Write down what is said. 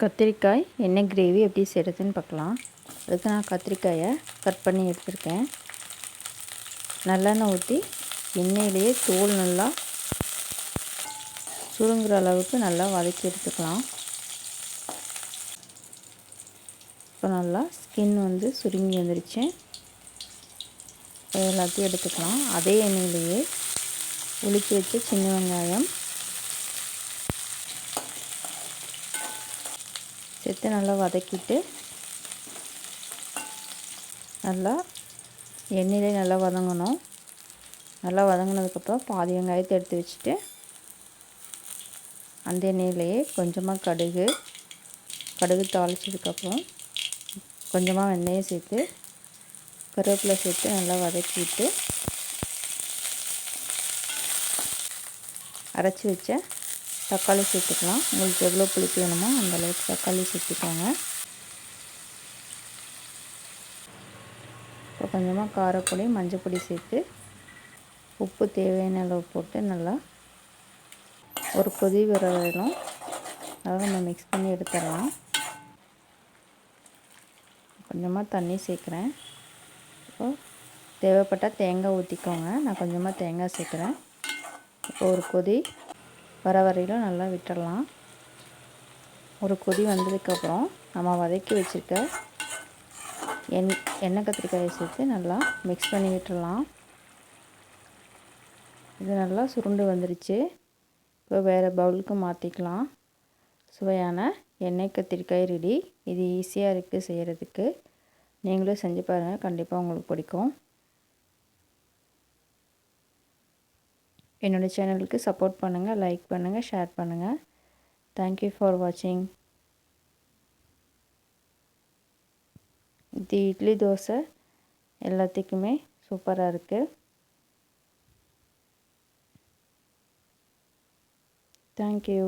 கத்திரிக்காய் எண்ணெய் கிரேவி எப்படி செய்கிறதுன்னு பார்க்கலாம். அதுக்கு நான் கத்திரிக்காயை கட் பண்ணி எடுத்திருக்கேன். நல்லெண்ணெய் ஊற்றி எண்ணெயிலேயே தோல் நல்லா சுருங்குற அளவுக்கு நல்லா வதக்கி எடுத்துக்கலாம். இப்போ நல்லா ஸ்கின் வந்து சுருங்கி வந்துருச்சு. எல்லாத்தையும் எடுத்துக்கலாம். அதே எண்ணெயிலேயே உளுக்கி வச்ச சின்ன வெங்காயம் சேர்த்து நல்லா வதக்கிட்டு நல்லா எண்ணெயிலே நல்லா வதங்கணும். நல்லா வதங்கினதுக்கப்புறம் பாதி வெங்காயத்தை எடுத்து வச்சுட்டு அந்த எண்ணெயிலேயே கொஞ்சமாக கடுகு கடுகு தாளிச்சதுக்கப்புறம் கொஞ்சமாக வெந்தயம் சேர்த்து கருவேப்பிலை சேர்த்து நல்லா வதக்கிட்டு அரைச்சி வச்ச தக்காளி சேர்த்துக்கலாம். உங்களுக்கு எவ்வளோ புளிப்பு வேணுமோ அந்தளவுக்கு தக்காளி சேர்த்துக்கோங்க. இப்போ கொஞ்சமாக காரப்பொடி மஞ்சப்பொடி சேர்த்து உப்பு தேவையான அளவு போட்டு நல்லா ஒரு கொதி வர வரையிலும் அதை நம்ம மிக்ஸ் பண்ணி எடுத்துடலாம். கொஞ்சமாக தண்ணி சேர்க்குறேன். இப்போ தேவைப்பட்டால் தேங்காய் ஊற்றிக்கோங்க நான் கொஞ்சமாக தேங்காய் சேர்க்குறேன். இப்போ ஒரு கொதி வர வரையிலும் நல்லா விட்டுடலாம் ஒரு கொதி வந்ததுக்கப்புறம் நம்ம வதக்கி வச்சுருக்க எண் எண்ணெய் கத்திரிக்காயை சேர்த்து நல்லா மிக்ஸ் பண்ணி விட்டுடலாம் இது நல்லா சுருண்டு வந்துருச்சு. இப்போ வேறு பவுலுக்கு மாற்றிக்கலாம் சுவையான எண்ணெய் கத்திரிக்காய் ரெடி இது ஈஸியாக இருக்குது செய்கிறதுக்கு நீங்களும் செஞ்சு பாருங்கள் கண்டிப்பாக உங்களுக்கு பிடிக்கும். என்னோடய சேனலுக்கு சப்போர்ட் பண்ணுங்கள் லைக் பண்ணுங்கள் ஷேர் பண்ணுங்கள் தேங்க்யூ ஃபார் வாட்சிங் இது இட்லி தோசை. எல்லாத்துக்குமே சூப்பராக இருக்குது தேங்க்யூ